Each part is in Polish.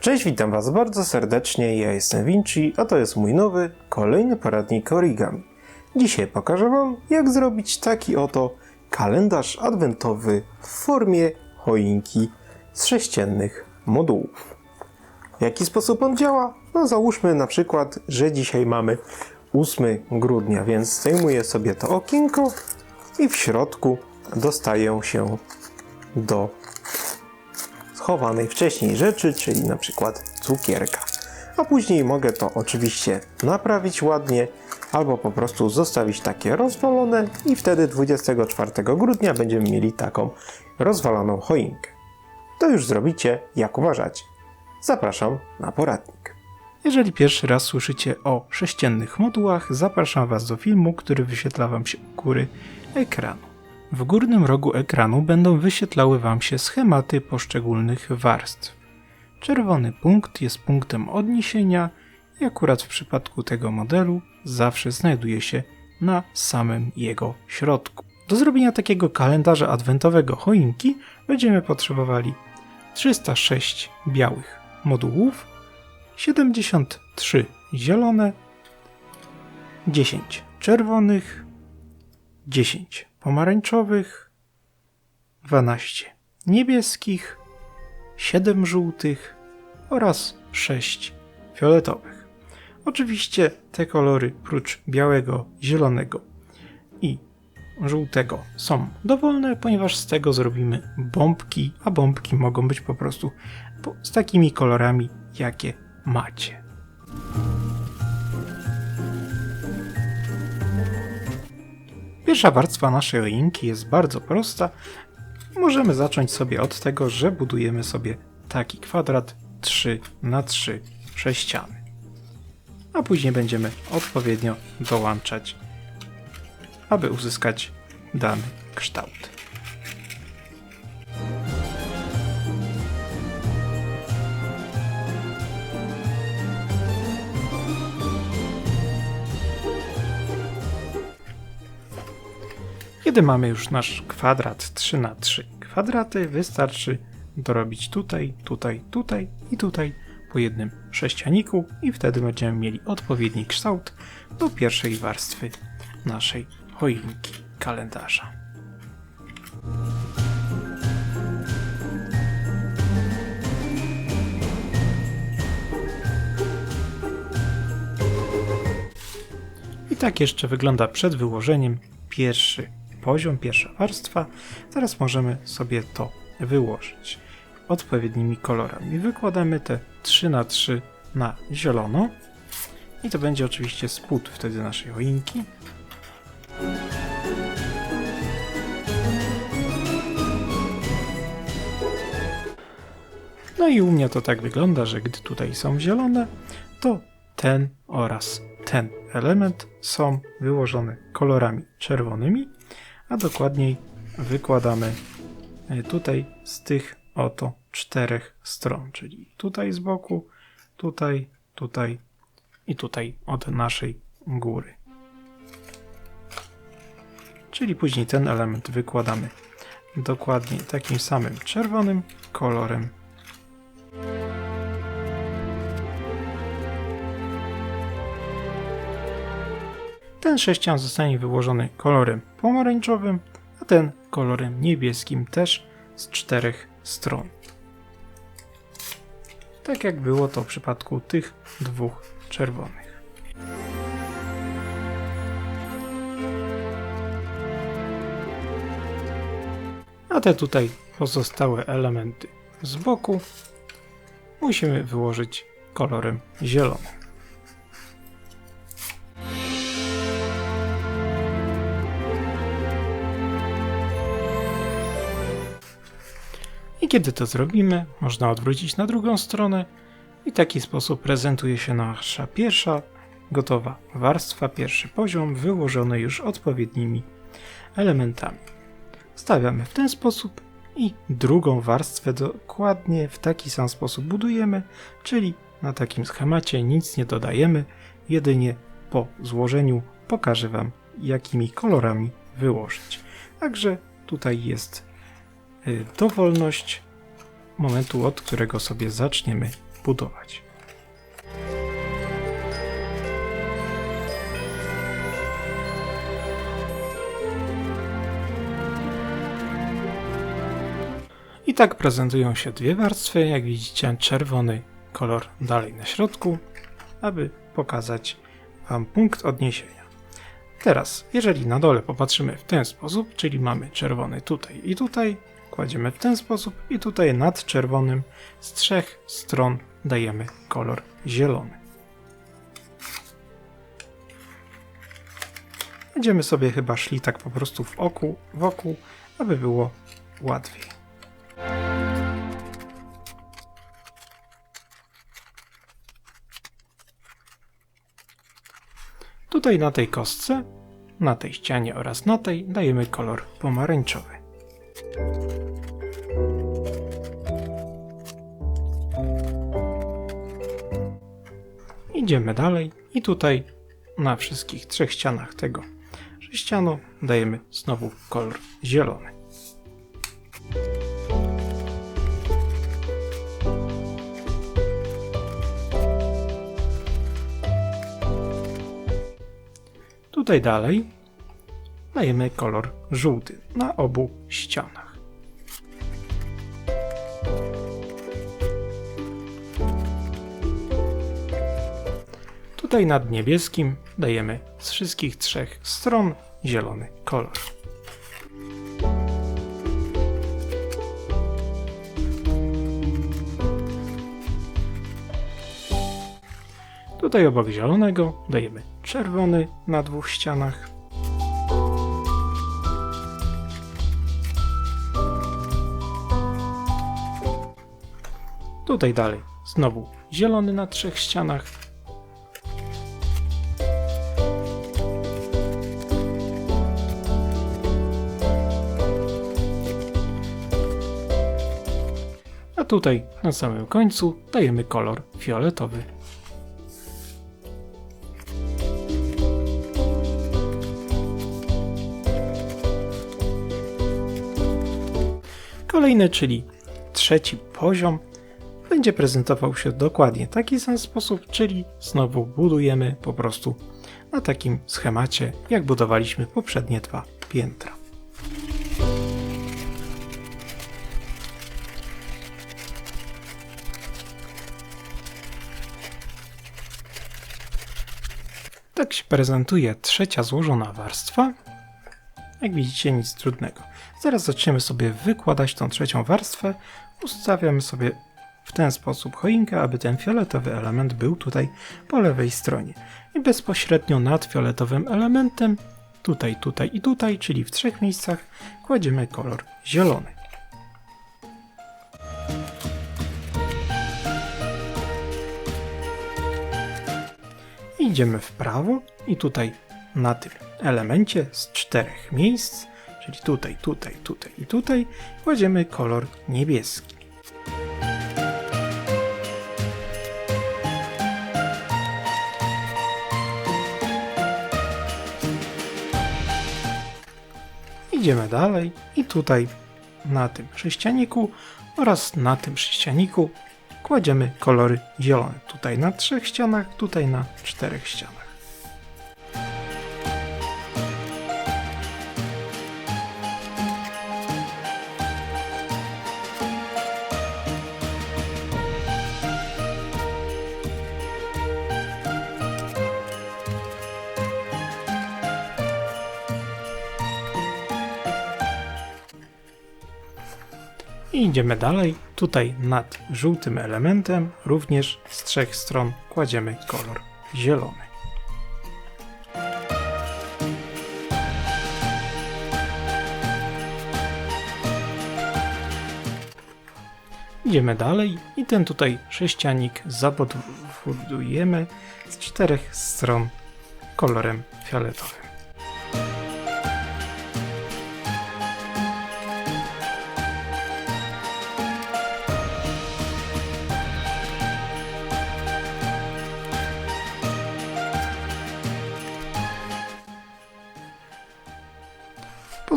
Cześć, witam Was bardzo serdecznie. Ja jestem Vinci, a to jest mój nowy, kolejny poradnik origami. Dzisiaj pokażę Wam, jak zrobić taki oto kalendarz adwentowy w formie choinki z sześciennych modułów. W jaki sposób on działa? No załóżmy na przykład, że dzisiaj mamy 8 grudnia, więc zdejmuję sobie to okienko i w środku dostaję się do schowanej wcześniej rzeczy, czyli na przykład cukierka. A później mogę to oczywiście naprawić ładnie, albo po prostu zostawić takie rozwalone i wtedy 24 grudnia będziemy mieli taką rozwaloną choinkę. To już zrobicie jak uważacie. Zapraszam na poradnik. Jeżeli pierwszy raz słyszycie o sześciennych modułach, zapraszam Was do filmu, który wyświetla Wam się u góry ekranu. W górnym rogu ekranu będą wyświetlały Wam się schematy poszczególnych warstw. Czerwony punkt jest punktem odniesienia i akurat w przypadku tego modelu zawsze znajduje się na samym jego środku. Do zrobienia takiego kalendarza adwentowego choinki będziemy potrzebowali 306 białych modułów, 73 zielone, 10 czerwonych, 10 pomarańczowych, 12 niebieskich, 7 żółtych oraz 6 fioletowych. Oczywiście te kolory, prócz białego, zielonego i żółtego, są dowolne, ponieważ z tego zrobimy bombki, a bombki mogą być po prostu z takimi kolorami, jakie macie. Pierwsza warstwa naszej choinki jest bardzo prosta. Możemy zacząć sobie od tego, że budujemy sobie taki kwadrat 3 na 3 sześciany. A później będziemy odpowiednio dołączać, aby uzyskać dany kształt. Kiedy mamy już nasz kwadrat 3 na 3 kwadraty, wystarczy dorobić tutaj, tutaj, tutaj i tutaj po jednym sześcianiku i wtedy będziemy mieli odpowiedni kształt do pierwszej warstwy naszej choinki kalendarza. I tak jeszcze wygląda przed wyłożeniem pierwszy poziom, pierwsza warstwa. Teraz możemy sobie to wyłożyć odpowiednimi kolorami. Wykładamy te 3 na 3 na zielono. I to będzie oczywiście spód wtedy naszej choinki. No i u mnie to tak wygląda, że gdy tutaj są zielone, to ten oraz ten element są wyłożone kolorami czerwonymi, a dokładniej wykładamy e, tutaj z tych oto czterech stron, czyli tutaj z boku, tutaj, tutaj i tutaj od naszej góry. Czyli później ten element wykładamy dokładnie takim samym czerwonym kolorem Ten sześcian zostanie wyłożony kolorem pomarańczowym, a ten kolorem niebieskim też z czterech stron. Tak jak było to w przypadku tych dwóch czerwonych. A te tutaj pozostałe elementy z boku musimy wyłożyć kolorem zielonym. I kiedy to zrobimy, można odwrócić na drugą stronę i w taki sposób prezentuje się nasza pierwsza gotowa warstwa, pierwszy poziom wyłożony już odpowiednimi elementami. Stawiamy w ten sposób i drugą warstwę dokładnie w taki sam sposób budujemy, czyli na takim schemacie nic nie dodajemy, jedynie po złożeniu pokażę Wam jakimi kolorami wyłożyć. Także tutaj jest dowolność momentu, od którego sobie zaczniemy budować. budować. I tak prezentują się dwie warstwy. Jak widzicie, czerwony kolor dalej na środku, aby pokazać Wam punkt odniesienia. Teraz, jeżeli na dole popatrzymy w ten sposób, czyli mamy czerwony tutaj i tutaj, kładziemy w ten sposób i tutaj nad czerwonym z trzech stron dajemy kolor zielony. Będziemy sobie chyba szli tak po prostu w oku, wokół, aby było łatwiej. Tutaj na tej kostce, na tej ścianie oraz na tej dajemy kolor pomarańczowy. Idziemy dalej i tutaj na wszystkich trzech ścianach tego sześcianu dajemy znowu kolor zielony. Tutaj dalej dajemy kolor żółty na obu ścianach. Tutaj nad niebieskim dajemy z wszystkich trzech stron zielony kolor. Tutaj obok zielonego dajemy czerwony na dwóch ścianach. Tutaj dalej znowu zielony na trzech ścianach. Tutaj na samym końcu dajemy kolor fioletowy. Kolejny, czyli trzeci poziom, będzie prezentował się dokładnie w taki sam sposób, czyli znowu budujemy po prostu na takim schemacie, jak budowaliśmy poprzednie dwa piętra. Tak się prezentuje trzecia złożona warstwa. Jak widzicie, nic trudnego. Zaraz zaczniemy sobie wykładać tą trzecią warstwę. Ustawiamy sobie w ten sposób choinkę, aby ten fioletowy element był tutaj po lewej stronie. I bezpośrednio nad fioletowym elementem, tutaj, tutaj i tutaj, czyli w trzech miejscach, kładziemy kolor zielony. Idziemy w prawo i tutaj na tym elemencie z czterech miejsc, czyli tutaj, tutaj, tutaj i tutaj, kładziemy kolor niebieski. Idziemy dalej i tutaj na tym sześcianiku oraz na tym sześcianiku kładziemy kolory zielone. Tutaj na trzech ścianach, tutaj na czterech ścianach. I idziemy dalej. Tutaj nad żółtym elementem również z trzech stron kładziemy kolor zielony. Idziemy dalej i ten tutaj sześcianik zabudujemy z czterech stron kolorem fioletowym.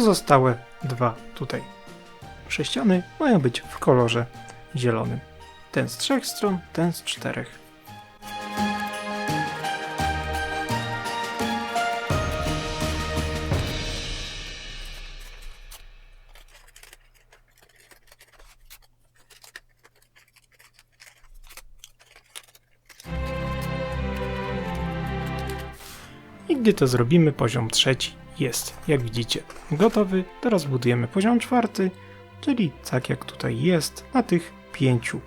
Pozostałe dwa tutaj sześciany mają być w kolorze zielonym. ten z trzech stron, ten z czterech. I gdy to zrobimy, poziom trzeci jest, jak widzicie, gotowy. Teraz budujemy poziom czwarty, czyli tak jak tutaj jest, na tych pięciu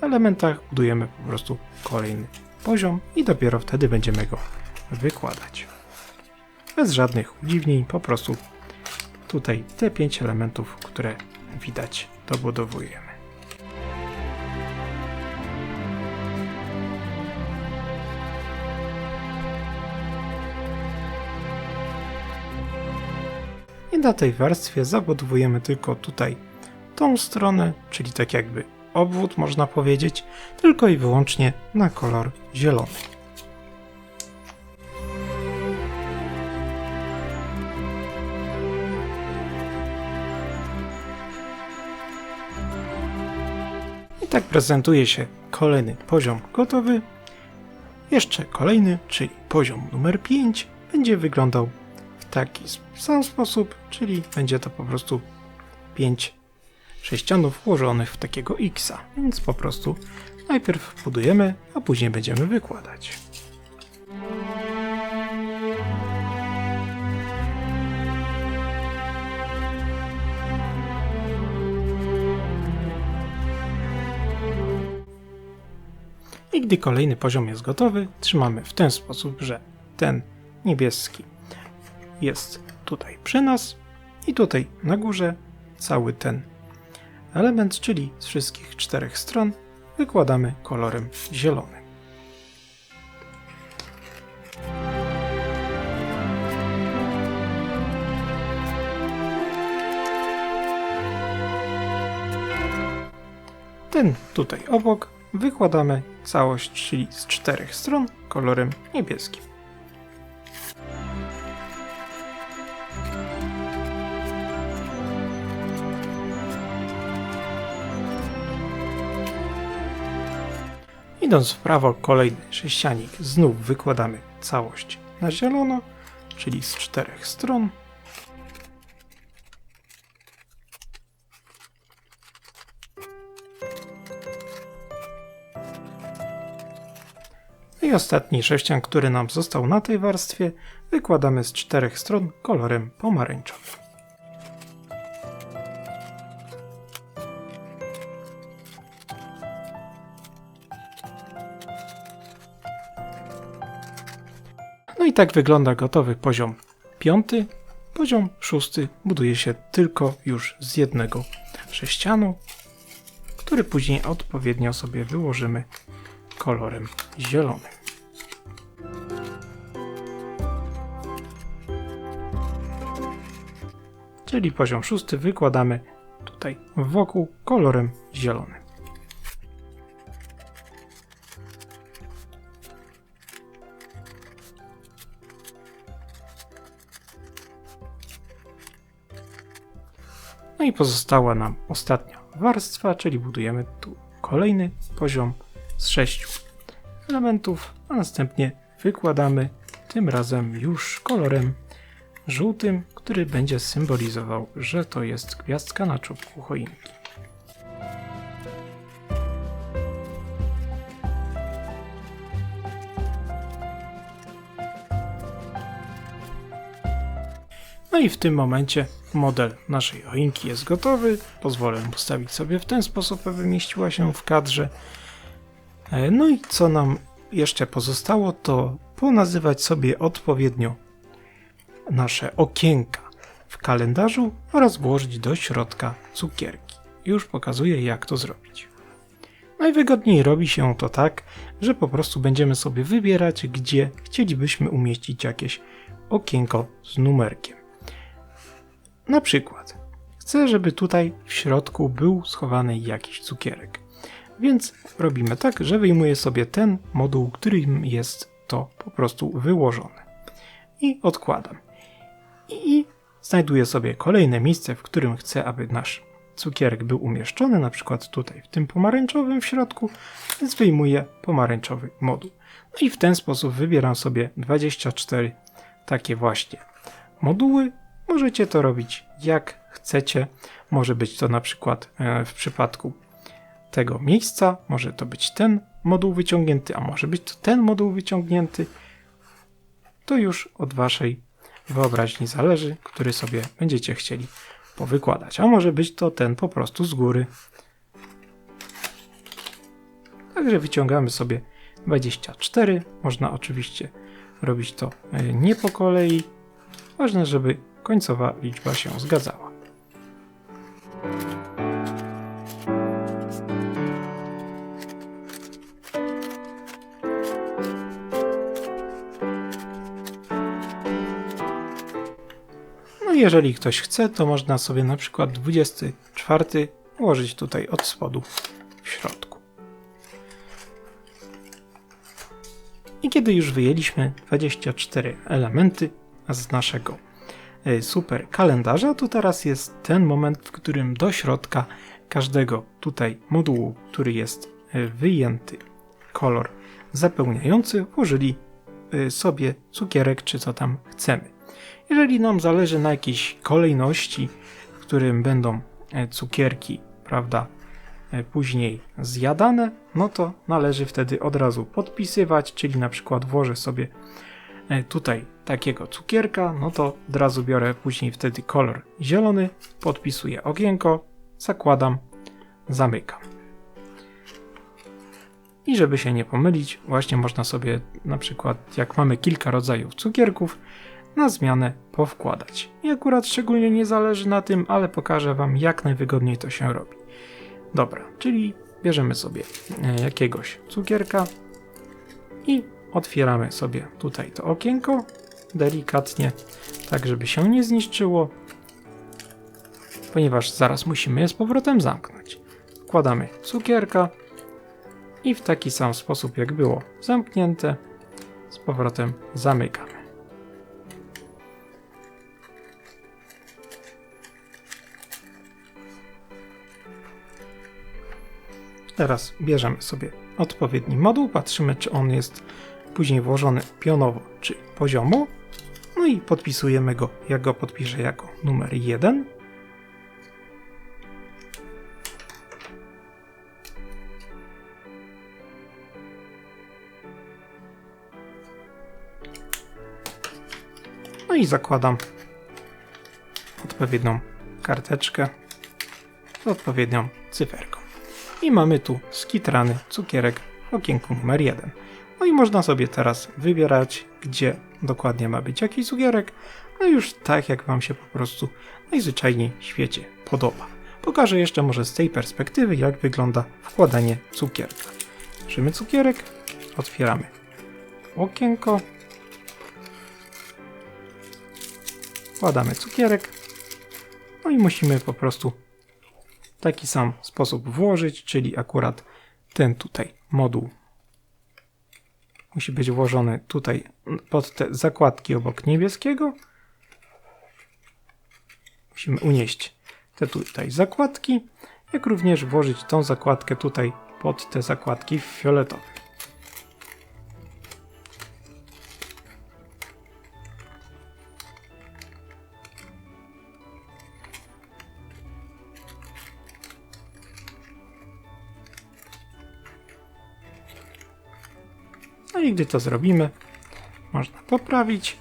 elementach budujemy po prostu kolejny poziom i dopiero wtedy będziemy go wykładać. Bez żadnych udziwnień, po prostu tutaj te pięć elementów, które widać, dobudowujemy. I na tej warstwie zabudowujemy tylko tutaj tą stronę, czyli tak jakby obwód można powiedzieć, tylko i wyłącznie na kolor zielony. I tak prezentuje się kolejny poziom gotowy. Jeszcze kolejny, czyli poziom numer 5, będzie wyglądał taki sam sposób, czyli będzie to po prostu 5 sześcianów włożonych w takiego X, więc po prostu najpierw budujemy, a później będziemy wykładać. I gdy kolejny poziom jest gotowy, trzymamy w ten sposób, że ten niebieski jest tutaj przy nas i tutaj na górze cały ten element, czyli z wszystkich czterech stron wykładamy kolorem zielonym. Ten tutaj obok wykładamy całość, czyli z czterech stron kolorem niebieskim. Idąc w prawo, kolejny sześcianik znów wykładamy całość na zielono, czyli z czterech stron. I ostatni sześcian, który nam został na tej warstwie, wykładamy z czterech stron kolorem pomarańczowym. I tak wygląda gotowy poziom piąty. Poziom szósty buduje się tylko już z jednego sześcianu, który później odpowiednio sobie wyłożymy kolorem zielonym. Czyli poziom szósty wykładamy tutaj wokół kolorem zielonym. No i pozostała nam ostatnia warstwa, czyli budujemy tu kolejny poziom z sześciu elementów, a następnie wykładamy tym razem już kolorem żółtym, który będzie symbolizował, że to jest gwiazdka na czubku choinki. No i w tym momencie model naszej choinki jest gotowy. Pozwolę postawić sobie w ten sposób, aby mieściła się w kadrze. E, No i co nam jeszcze pozostało, to ponazywać sobie odpowiednio nasze okienka w kalendarzu oraz włożyć do środka cukierki. Już pokazuję, jak to zrobić. Najwygodniej robi się to tak, że po prostu będziemy sobie wybierać, gdzie chcielibyśmy umieścić jakieś okienko z numerkiem. Na przykład, chcę, żeby tutaj w środku był schowany jakiś cukierek. Więc robimy tak, że wyjmuję sobie ten moduł, którym jest to po prostu wyłożone. I odkładam. I znajduję sobie kolejne miejsce, w którym chcę, aby nasz cukierek był umieszczony, na przykład tutaj w tym pomarańczowym w środku, więc wyjmuję pomarańczowy moduł. No i w ten sposób wybieram sobie 24 takie właśnie moduły. Możecie to robić jak chcecie. Może być to na przykład e, w przypadku tego miejsca, może to być ten moduł wyciągnięty, a może być to ten moduł wyciągnięty. To już od waszej wyobraźni zależy, który sobie będziecie chcieli powykładać. A może być to ten po prostu z góry. Także wyciągamy sobie 24. Można oczywiście robić to e, nie po kolei. Ważne, żeby końcowa liczba się zgadzała. No jeżeli ktoś chce, to można sobie na przykład 24 ułożyć tutaj od spodu w środku. I kiedy już wyjęliśmy 24 elementy z naszego super kalendarza, to teraz jest ten moment, w którym do środka każdego tutaj modułu, który jest e, wyjęty, kolor zapełniający, włożyli e, sobie cukierek, czy co tam chcemy. Jeżeli nam zależy na jakiejś kolejności, w którym będą e, cukierki, prawda, e, później zjadane, no to należy wtedy od razu podpisywać, czyli na przykład włożę sobie e, tutaj takiego cukierka, no to od razu biorę później wtedy kolor zielony, podpisuję okienko, zakładam, zamykam. I żeby się nie pomylić, właśnie można sobie na przykład, jak mamy kilka rodzajów cukierków, na zmianę powkładać. I akurat szczególnie nie zależy na tym, ale pokażę Wam jak najwygodniej to się robi. Dobra, czyli bierzemy sobie e, jakiegoś cukierka i otwieramy sobie tutaj to okienko delikatnie, tak żeby się nie zniszczyło, ponieważ zaraz musimy je z powrotem zamknąć. Wkładamy cukierka i w taki sam sposób jak było zamknięte, z powrotem zamykamy. Teraz bierzemy sobie odpowiedni moduł, patrzymy czy on jest później włożony pionowo czy poziomo. No i podpisujemy go, jak go podpiszę jako numer 1. No i zakładam odpowiednią karteczkę z odpowiednią cyferką. I mamy tu skitrany cukierek w okienku numer 1. No i można sobie teraz wybierać, gdzie dokładnie ma być jaki cukierek, no już tak jak Wam się po prostu najzwyczajniej w świecie podoba. Pokażę jeszcze może z tej perspektywy, jak wygląda wkładanie cukierka. Bierzemy cukierek, otwieramy okienko, wkładamy cukierek, no i musimy po prostu w taki sam sposób włożyć, czyli akurat ten tutaj moduł musi być włożony tutaj pod te zakładki obok niebieskiego. Musimy unieść te tutaj zakładki, jak również włożyć tą zakładkę tutaj pod te zakładki fioletowe. Gdy to zrobimy, można poprawić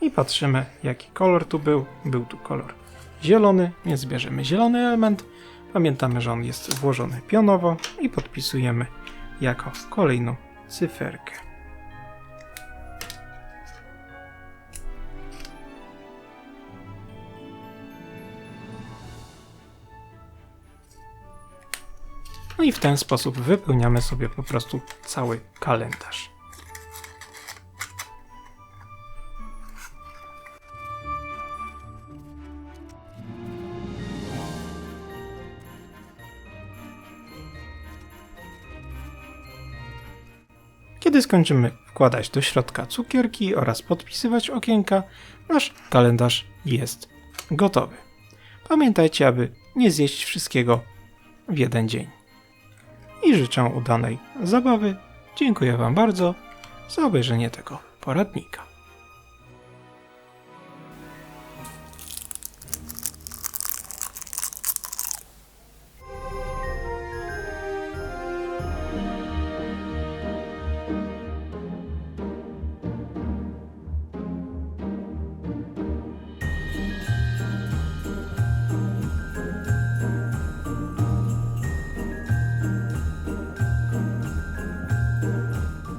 i patrzymy jaki kolor tu był. Był tu kolor zielony, więc bierzemy zielony element. Pamiętamy, że on jest włożony pionowo i podpisujemy jako kolejną cyferkę. No i w ten sposób wypełniamy sobie po prostu cały kalendarz. Kiedy skończymy wkładać do środka cukierki oraz podpisywać okienka, nasz kalendarz jest gotowy. Pamiętajcie, aby nie zjeść wszystkiego w jeden dzień. I życzę udanej zabawy. Dziękuję Wam bardzo za obejrzenie tego poradnika.